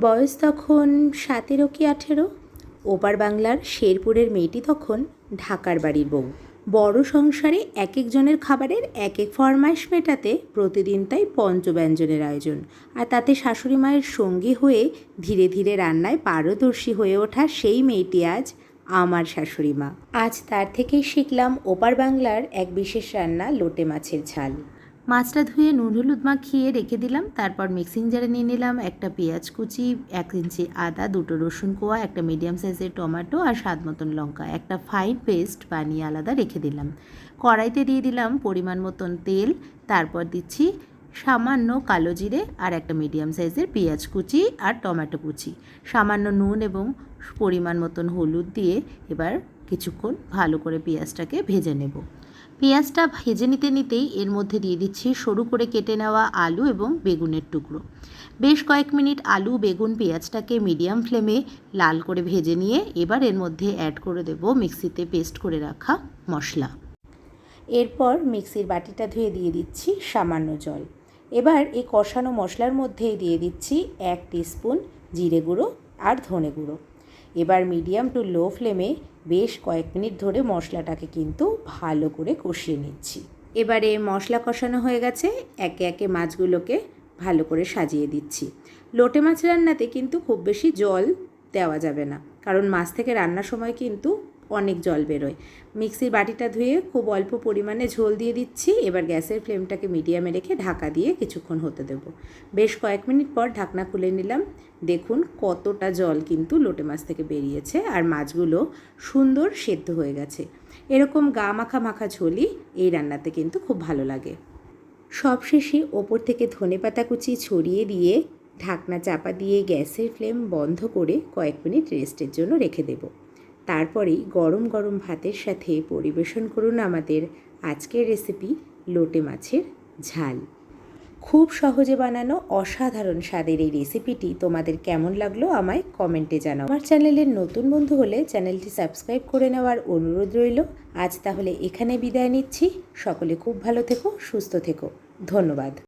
বয়স তখন সতেরো কি আঠেরো? ওপার বাংলার শেরপুরের মেয়েটি তখন ঢাকার বাড়ির বউ। বড় সংসারে এক একজনের খাবারের এক এক ফরমাইশ মেটাতে প্রতিদিন তাই পঞ্চব্যঞ্জনের আয়োজন। আর তাতে শাশুড়ি মায়ের সঙ্গী হয়ে ধীরে ধীরে রান্নায় পারদর্শী হয়ে ওঠা সেই মেয়েটি আজ আমার শাশুড়ি মা। আজ তার থেকেই শিখলাম ওপার বাংলার এক বিশেষ রান্না লোটে মাছের ঝাল। মাছটা ধুয়ে নুন হলুদ মাখিয়ে রেখে দিলাম। তারপর মিক্সিং জারে নিয়ে নিলাম একটা পেঁয়াজ কুচি, এক ইঞ্চি আদা, দুটো রসুন কোয়া, একটা মিডিয়াম সাইজের টমেটো আর স্বাদ মতন লঙ্কা। একটা ফাইন পেস্ট বানিয়ে আলাদা রেখে দিলাম। কড়াইতে দিয়ে দিলাম পরিমাণ মতন তেল। তারপর দিচ্ছি সামান্য কালো জিরে আর একটা মিডিয়াম সাইজের পেঁয়াজ কুচি আর টমেটো কুচি। সামান্য নুন এবং পরিমাণ মতন হলুদ দিয়ে এবার কিছুক্ষণ ভালো করে পেঁয়াজটাকে ভেজে নেব। পেঁয়াজটা ভেজে নিতে নিতেই এর মধ্যে দিয়ে দিচ্ছি সরু করে কেটে নেওয়া আলু এবং বেগুনের টুকরো। বেশ কয়েক মিনিট আলু, বেগুন, পেঁয়াজটাকে মিডিয়াম ফ্লেমে লাল করে ভেজে নিয়ে এবার এর মধ্যে অ্যাড করে দেব মিক্সিতে পেস্ট করে রাখা মশলা। এরপর মিক্সির বাটিটা ধুয়ে দিয়ে দিচ্ছি সামান্য জল। এবার এই কষানো মশলার মধ্যেই দিয়ে দিচ্ছি এক স্পুন জিরে গুঁড়ো আর ধনে গুঁড়ো। এবার মিডিয়াম টু লো ফ্লেমে বেশ কয়েক মিনিট ধরে মশলাটাকে কিন্তু ভালো করে কষিয়ে নিচ্ছি। এবারে মশলা কষানো হয়ে গেছে, একে একে মাছগুলোকে ভালো করে সাজিয়ে দিচ্ছি। লোটে মাছ রান্নাতে কিন্তু খুব বেশি জল দেওয়া যাবে না, কারণ মাছ থেকে রান্নার সময় কিন্তু অনেক জল বেরোয়। মিক্সির বাটিটা ধুয়ে খুব অল্প পরিমাণে ঝোল দিয়ে দিচ্ছি। এবার গ্যাসের ফ্লেমটাকে মিডিয়ামে রেখে ঢাকা দিয়ে কিছুক্ষণ হতে দেব। বেশ কয়েক মিনিট পর ঢাকনা খুলে নিলাম। দেখুন কতটা জল কিন্তু লোটে মাছ থেকে বেরিয়েছে আর মাছগুলো সুন্দর সেদ্ধ হয়ে গেছে। এরকম গা মাখা মাখা ঝোলই এই রান্নাতে কিন্তু খুব ভালো লাগে। সবশেষে ওপর থেকে ধনেপাতা কুচি ছড়িয়ে দিয়ে ঢাকনা চাপা দিয়ে গ্যাসের ফ্লেম বন্ধ করে কয়েক মিনিট রেস্টের জন্য রেখে দেব। তারপরেই গরম গরম ভাতের সাথে পরিবেশন করুন আমাদের আজকের রেসিপি লোটে মাছের ঝাল। খুব সহজে বানানো অসাধারণ স্বাদের এই রেসিপিটি তোমাদের কেমন লাগল আমায় কমেন্টে জানাও। আমার চ্যানেলের নতুন বন্ধু হলে চ্যানেলটি সাবস্ক্রাইব করে নেওয়ার অনুরোধ রইল। আজ তাহলে এখানে বিদায় নিচ্ছি। সকলে খুব ভালো থেকো, সুস্থ থেকো। ধন্যবাদ।